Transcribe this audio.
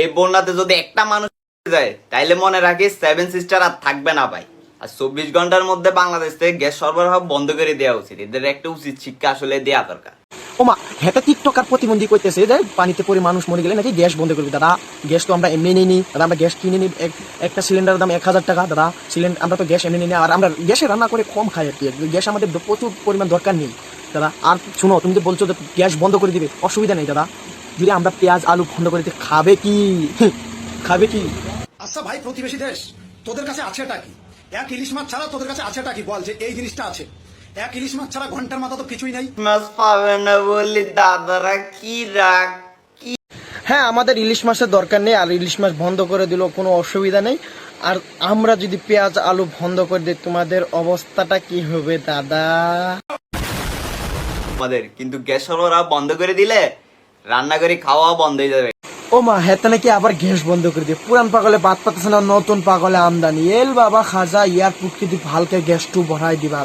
এই বন্যাতে যদি একটা মানুষ যায়, তাইলে মনে রাখিস সেভেন সিস্টার আর থাকবে না ভাই। আর চব্বিশ ঘণ্টার মধ্যে বাংলাদেশ থেকে গ্যাস সরবরাহ বন্ধ করে দেওয়া উচিত। এদের একটা উচিত শিক্ষা আসলে দেওয়া দরকার। ওমা, হেটা টিকটকার প্রতিবন্ধী করতেছে যে, পানিতে পড়ে মানুষ মরে গেলে নাকি গ্যাস বন্ধ করবি, দাদা। গ্যাস তো আমরা এমনি নিই দাদা, আমরা গ্যাস কিনে নিই একটা সিলিন্ডারের দাম এক হাজার টাকা, দাদা। সিলিন্ডার আমরা তো গ্যাস এমনি নিই আর আমরা গ্যাসে রান্না করে কম খাই আর কি। গ্যাস আমাদের প্রচুর পরিমাণ দরকার নেই। দাদা, আর শুনো, তুমি যে বলছো যে গ্যাস বন্ধ করে দিবে, অসুবিধা নেই, দাদা। যদি আমরা পেঁয়াজ আলু বন্ধ করে খাবে কি? খাবে কি? আচ্ছা ভাই প্রতিবেশী দেশ তোদের কাছে আছেটা কি? এক ইলিশ মাছ ছাড়া তোদের কাছে আছেটা কি? বল যে এই জিনিসটা আছে। এক ইলিশ মাছ ছাড়া ঘণ্টার মাথা তো কিছুই নেই। মাছ পাবে না বললি দাদারা কি রাগ? হ্যাঁ আমাদের ইলিশ মাছের দরকার নেই আর ইলিশ মাছ বন্ধ করে দিল কোনো অসুবিধা নেই। আর আমরা যদি পেঁয়াজ আলু বন্ধ করে দিই তোমাদের অবস্থাটা কি হবে দাদা? আমাদের কিন্তু গ্যাস সরবরাহ বন্ধ করে দিলে রান্না করে খাওয়া বন্ধ হয়ে যাবে। ও মা, হেতে নাকি আবার গ্যাস বন্ধ করে দিয়ে পুরান পাগলে বাদ পাতেছে না, নতুন পাগলে আমদানি। এল বাবা, খাজা, ইয়ার পুটকি দি ভালকে গ্যাস টু বড়াই দিবা।